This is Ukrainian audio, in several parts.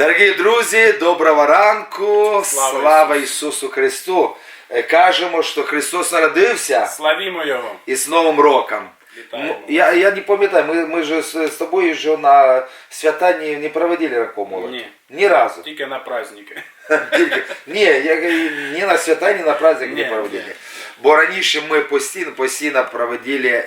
Дорогі друзі, доброго ранку! Слава Слава Ісусу Христу! Е, Кажемо, що Христос народився Славімо Його. і з Новим роком. Вітаємо. Я, я не пам'ятаю, ми, ми ж з, з тобою ж на свята не, не проводили ракому. Ні. Ні разу. Тільки на праздники. Тільки- Ні, я ні на свята, ні на праздник не проводили. ні. Бо раніше ми постійно, постійно проводили е,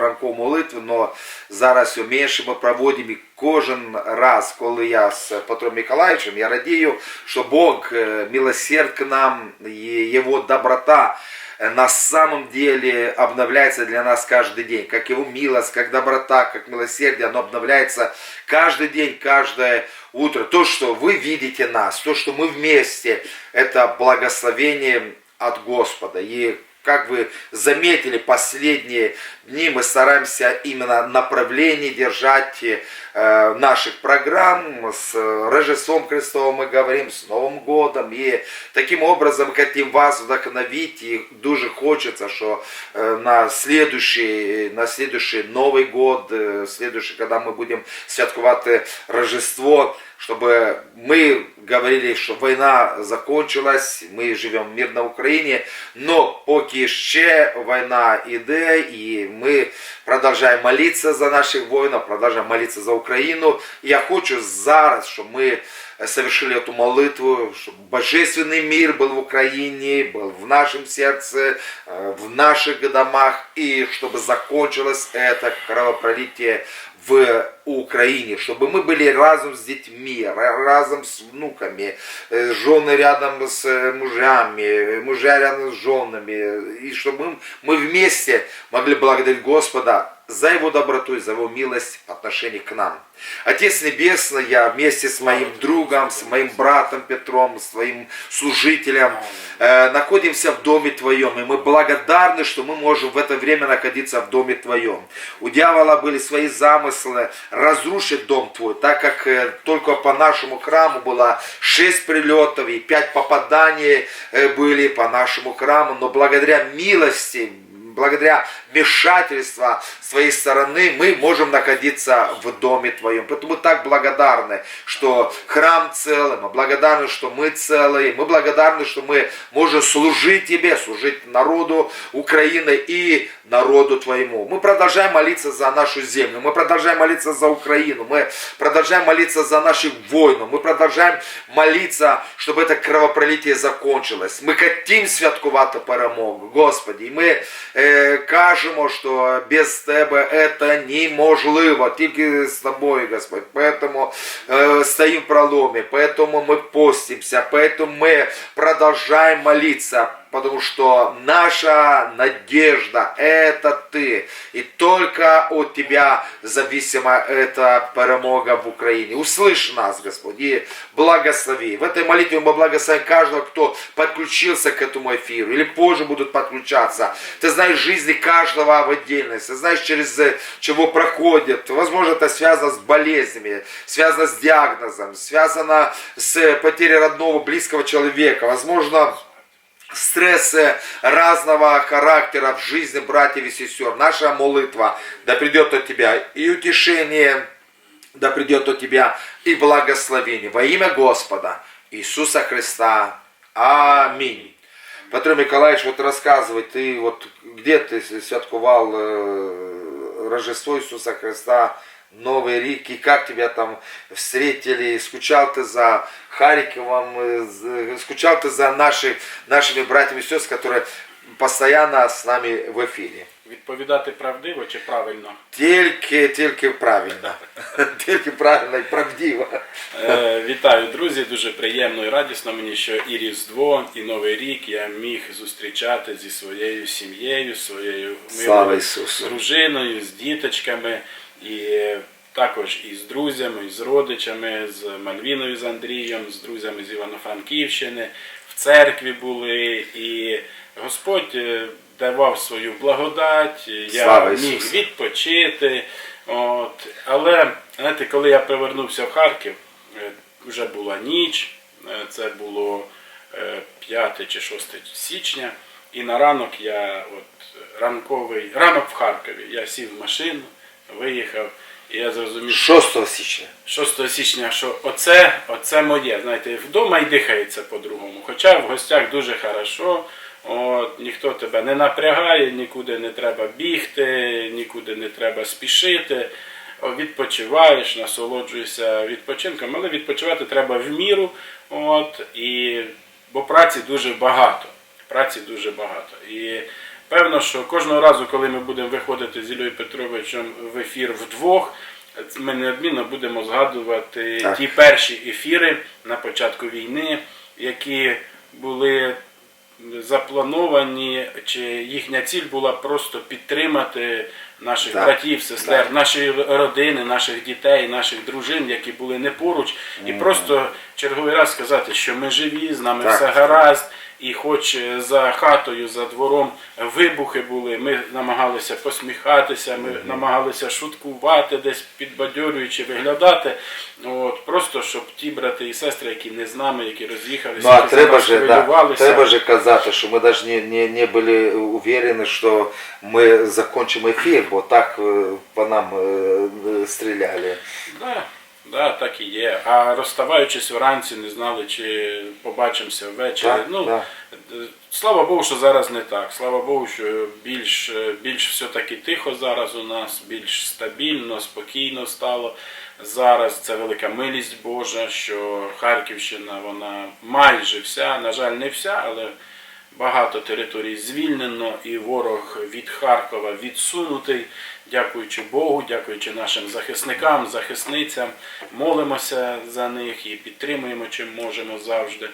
ранкову молитву, але зараз все менше ми проводимо і кожен раз, коли я з Петром Миколаївичем, я радію, що Бог е, милосерд к нам, и Его доброта э, на самом деле обновляется для нас каждый день. Как Его милость, как доброта, как милосердие, оно обновляется каждый день, каждое утро. То, что вы видите нас, то, что мы вместе, это благословение от Господа. И как вы заметили, последние дни мы стараемся именно направление держать э, наших программ. С э, Рождеством Христовым мы говорим, с Новым годом. И таким образом хотим вас вдохновить. И дуже хочется, что э, на следующий, на следующий Новый год, следующий, когда мы будем святкувати Рождество, чтобы мы говорили, что война закончилась, мы живем в мирной Україні, но поки ще війна іде, і ми продовжуємо молитися за наших воїнів, продовжуємо молитися за Україну. І я хочу зараз, щоб ми совершили эту молитву, чтобы божественный мир был в Украине, был в нашем сердце, э, в наших домах, и чтобы закончилось это кровопролитие в Украине, чтобы мы были разом с детьми, ра- разом с внуками, э, жены рядом с э, мужьями, мужья рядом с женами, и чтобы мы вместе могли благодарить Господа за Его доброту и за Его милость по отношению к нам. Отец Небесный, я вместе с моим другом, с моим братом Петром, с твоим служителем, э, находимся в Доме Твоем, и мы благодарны, что мы можем в это время находиться в Доме Твоем. У дьявола были свои замыслы разрушить Дом Твой, так как э, только по нашему храму было шесть прилетов и пять попаданий э, были по нашему храму, но благодаря милости, благодаря вмешательству с твоей стороны мы можем находиться в доме твоем. Поэтому мы так благодарны, что храм целый, мы благодарны, что мы целые, мы благодарны, что мы можем служить тебе, служить народу Украины и народу твоему. Мы продолжаем молиться за нашу землю, мы продолжаем молиться за Украину, мы продолжаем молиться за наших воинов, мы продолжаем молиться, чтобы это кровопролитие закончилось. Мы хотим святкувати перемогу, Господи. І ми е, кажемо, що без Тебе це неможливо, тільки з Тобою, Господь. Поэтому э, стоим в проломе, поэтому мы постимся, поэтому мы продолжаем молиться, потому что наша надежда это Ты. И только от Тебя зависима эта перемога в Украине. Услышь нас, Господь, и благослови. В этой молитве мы благословим каждого, кто подключился к этому эфиру или позже будут подключаться. Ты знаешь жизни каждого в отдельности, ты знаешь, через чего проходит. Возможно, это связано с болезнями, связано с диагнозом, связано с потерей родного, близкого человека. Возможно, стрессы разного характера в жизни братьев и сестер. Наша молитва, да придет от Тебя и утешение, да придет от Тебя и благословение. Во имя Господа Иисуса Христа. Аминь. Петро Миколаевич, вот рассказывай, ты вот где ты святкувал э, Рождество Иисуса Христа, Новый рік, и как тебя там встретили, скучал ты за Харьковом, э, з- скучал ты за наши, нашими братьями и сестрами, которые постоянно с нами в эфире. Відповідати правдиво чи правильно? Тільки, тільки правильно. Тільки правильно і правдиво. Е, вітаю, друзі! Дуже приємно і радісно мені, що і Різдво, і Новий рік я міг зустрічати зі своєю сім'єю, своєю Слава милою Ісусу. дружиною, з діточками, і також і з друзями, і з родичами, з Мальвіною, з Андрієм, з друзями з Івано-Франківщини. В церкві були, і Господь е, давав свою благодать, я Слава міг Ісусу. відпочити. От. Але знаєте, коли я повернувся в Харків, е, вже була ніч, е, це було е, 5 чи 6 січня, і на ранок я от ранковий ранок в Харкові. Я сів в машину, виїхав І я зрозумів, 6 січня. 6 січня, що оце, оце моє. Знаєте, вдома й дихається по-другому. Хоча в гостях дуже хорошо, от, ніхто тебе не напрягає, нікуди не треба бігти, нікуди не треба спішити. Відпочиваєш, насолоджуєшся відпочинком, але відпочивати треба в міру. От, і, бо праці дуже багато. Праці дуже багато. І певно, що кожного разу, коли ми будемо виходити з Іллею Петровичем в ефір вдвох, ми неодмінно будемо згадувати Так. ті перші ефіри на початку війни, які були заплановані, чи їхня ціль була просто підтримати наших Так. братів, сестер, наші родини, наших дітей, наших дружин, які були не поруч, і просто черговий раз сказати, що ми живі, з нами Так. все гаразд. І хоч е, за хатою, за двором вибухи були, ми намагалися посміхатися, ми намагалися шуткувати, десь підбадьорюючи виглядати. От, просто щоб ті брати і сестри, які не з нами, які роз'їхалися, Ну треба же, да, треба же казати, що ми навіть не, не, не були уверені, що ми закінчимо ефір, бо так е, по нам е, стріляли. Да, да, так і є. А розставаючись вранці, не знали, чи побачимося ввечері. Так, ну, е, Слава Богу, що зараз не так. Слава Богу, що більш, більш все-таки тихо зараз у нас, більш стабільно, спокійно стало. Зараз це велика милість Божа, що Харківщина, вона майже вся, на жаль, не вся, але багато територій звільнено, і ворог від Харкова відсунутий. Дякуючи Богу, дякуючи нашим захисникам, захисницям, молимося за них і підтримуємо чим можемо завжди.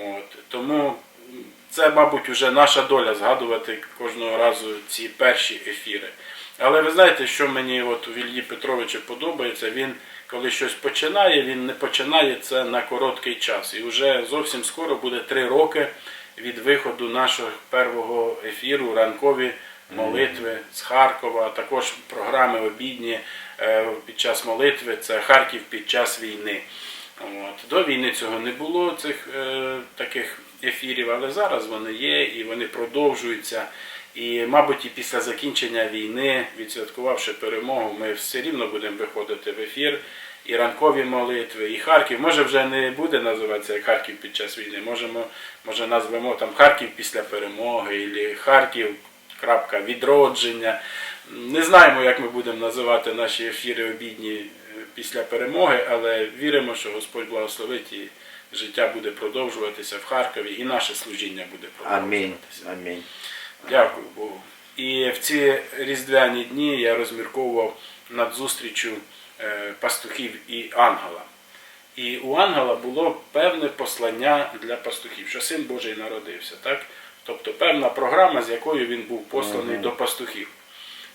От. Тому це, мабуть, вже наша доля згадувати кожного разу ці перші ефіри. Але ви знаєте, що мені от у Вільї Петровича подобається, він коли щось починає, він не починає це на короткий час. І вже зовсім скоро буде три роки від виходу нашого першого ефіру ранкові молитви з Харкова, а також програми обідні е, під час молитви. Це Харків під час війни. От. До війни цього не було цих е, таких ефірів, але зараз вони є і вони продовжуються. І, мабуть, і після закінчення війни, відсвяткувавши перемогу, ми все рівно будемо виходити в ефір. І ранкові молитви, і Харків. Може вже не буде називатися як Харків під час війни. Можемо, може назвемо там Харків після перемоги, або Харків крапка відродження. Не знаємо, як ми будемо називати наші ефіри обідні е, після перемоги, але віримо, що Господь благословить і життя буде продовжуватися в Харкові, і наше служіння буде продовжуватися. Амінь. Дякую Богу. І в ці різдвяні дні я розмірковував над зустрічю пастухів і ангела. І у ангела було певне послання для пастухів, що син Божий народився. Так? Тобто певна програма, з якою він був посланий до пастухів.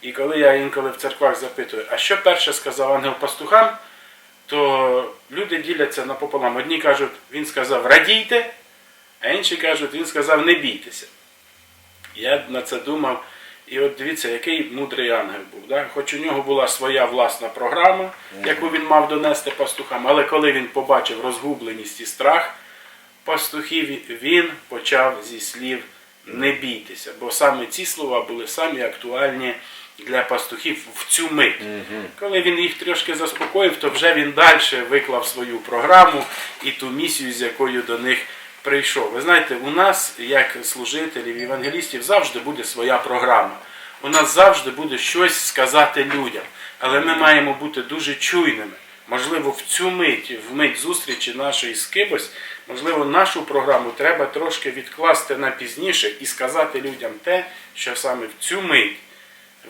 І коли я інколи в церквах запитую, а що перше сказав ангел пастухам, то люди діляться напополам. Одні кажуть, він сказав радійте, а інші кажуть, він сказав не бійтеся. Я на це думав. І от дивіться, який мудрий ангел був. Да? Хоч у нього була своя власна програма, яку він мав донести пастухам, але коли він побачив розгубленість і страх пастухів, він почав зі слів не бійтеся. Бо саме ці слова були самі актуальні для пастухів в цю мить. Коли він їх трошки заспокоїв, то вже він далі виклав свою програму і ту місію, з якою до них прийшов. Ви знаєте, у нас, як служителів, евангелістів, завжди буде своя програма. У нас завжди буде щось сказати людям. Але ми маємо бути дуже чуйними. Можливо, в цю мить, в мить зустрічі нашої з кимось, можливо, нашу програму треба трошки відкласти на пізніше і сказати людям те, що саме в цю мить,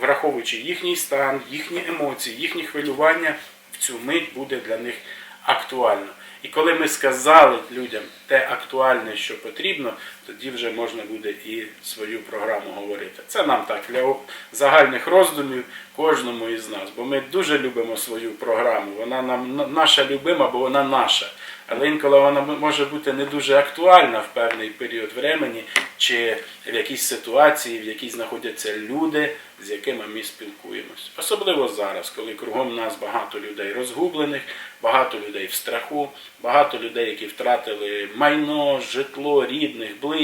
враховуючи їхній стан, їхні емоції, їхні хвилювання, в цю мить буде для них актуально. І коли ми сказали людям те актуальне, що потрібно, тоді вже можна буде і свою програму говорити. Це нам так для загальних роздумів кожному із нас. Бо ми дуже любимо свою програму. Вона нам наша любима, бо вона наша. Але інколи вона може бути не дуже актуальна в певний період времени, чи в якійсь ситуації, в якій знаходяться люди, з якими ми спілкуємось. Особливо зараз, коли кругом нас багато людей розгублених, багато людей в страху, багато людей, які втратили майно, житло, рідних, близьких.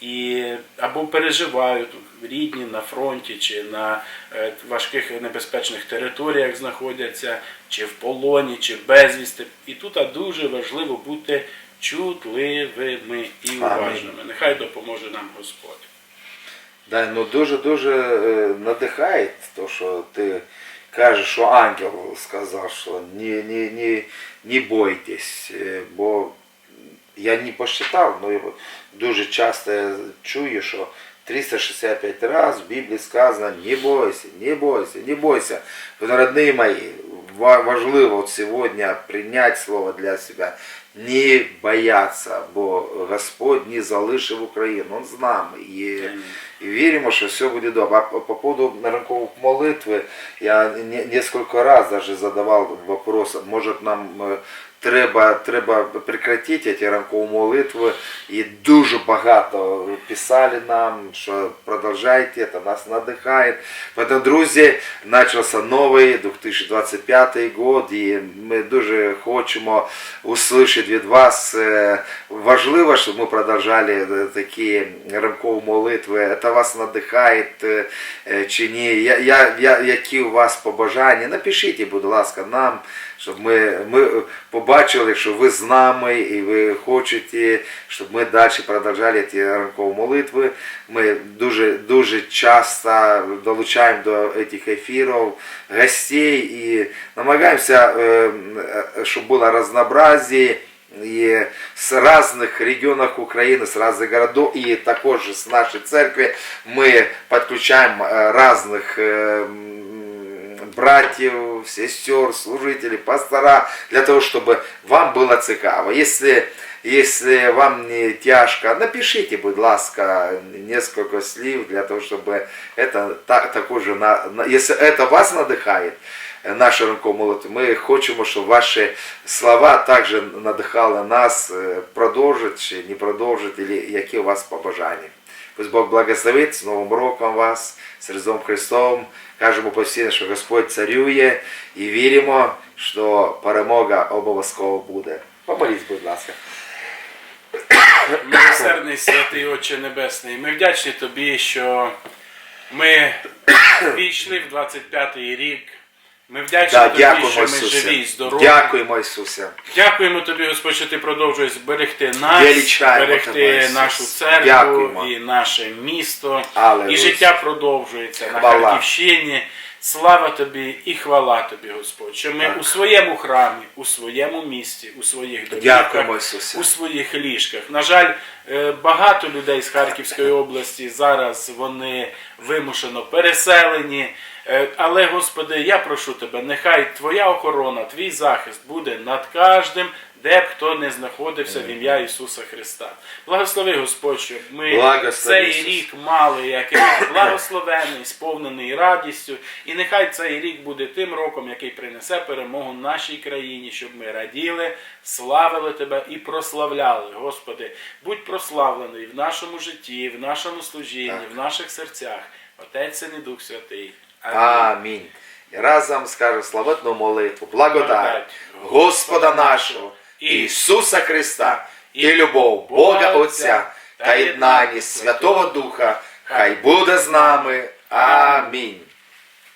І або переживають рідні на фронті, чи на е, важких важких територіях знаходяться, чи в полоні, чи безвісти. І тут а, дуже важливо бути чутливими і уважними. Нехай допоможе нам Господь. Да, ну дуже-дуже е, надихає то, що ти кажеш, що ангел сказав, що не, не, не, не бойтесь, е, бо я не посчитав, але дуже часто я чую, що 365 раз в Біблії сказано не бойся, не бойся, не бойся. Родные мої, важливо от сьогодні прийняти слово для себе, не бояться, бо Господь не залишив Україну, Він з нами. І, і віримо, що все буде добре. А по по поводу ранкових молитви, я не- несколько раз даже задавав вопрос, може нам е, треба, треба прекратити ці ранкові молитви. І дуже багато писали нам, що продовжайте, це нас надихає. Тому, друзі, почався новий 2025 год, і ми дуже хочемо услышати від вас. е, Важливо, щоб ми продовжали е, такі ранкові молитви. Це вас надихає е, чи ні? Я, я, я, які у вас побажання? Напишіть, будь ласка, нам, щоб ми, ми побачили, що ви з нами і ви хочете, щоб ми далі продовжали ці ранкові молитви. Ми дуже, дуже часто долучаємо до цих ефірів гостей і намагаємося, е, е, щоб було разнообразие и с разных регионов Украины, с разных городов, и також с нашей церкви мы подключаем э, разных э, м, братьев, сестер, служителей, пастора, для того, чтобы вам было цікаво. Если, если вам не тяжко, напишите, будь ласка, несколько слів для того, чтобы это так, також, на, на- если это вас надихает, нашу ранкову молитву. Ми хочемо, щоб ваші слова також надихали нас е, продовжити чи не продовжити, или які у вас побажання. Пусть Бог благословить з Новим роком вас, з Різдвом Христовим. Кажемо постійно, що Господь царює і віримо, що перемога обов'язково буде. Помоліть, будь ласка. Милосердний святий Отче Небесний, ми вдячні тобі, що ми війшли в 25-й рік. Ми вдячні Да, тобі, дякуємо, що ми живі і здорові. Дякуємо, Ісусе. Дякуємо тобі, Господь, що ти продовжуєш зберегти нас, Величаємо зберегти тебе, нашу церкву Дякуємо. і наше місто. Алелуя. І життя продовжується на Харківщині. Слава тобі і хвала тобі, Господь, що ми Так. у своєму храмі, у своєму місті, у своїх домівках, у своїх ліжках. На жаль, е, багато людей з Харківської області зараз вони вимушено переселені. Е, Але, Господи, я прошу тебе, нехай Твоя охорона, Твій захист буде над кожним, де б хто не знаходився в ім'я Ісуса Христа. Благослови, Господь, щоб ми Благослови, цей Ісус. рік мали як благословений, сповнений радістю. І нехай цей рік буде тим роком, який принесе перемогу нашій країні, щоб ми раділи, славили Тебе і прославляли. Господи, будь прославлений в нашому житті, в нашому служінні, Так. в наших серцях. Отець Син і Дух Святий. Амінь. І разом скажу славетну молитву, благодать Господа нашого, Ісуса Христа, і любов Бога Отця та єднання Святого Духа, хай буде з нами. Амінь.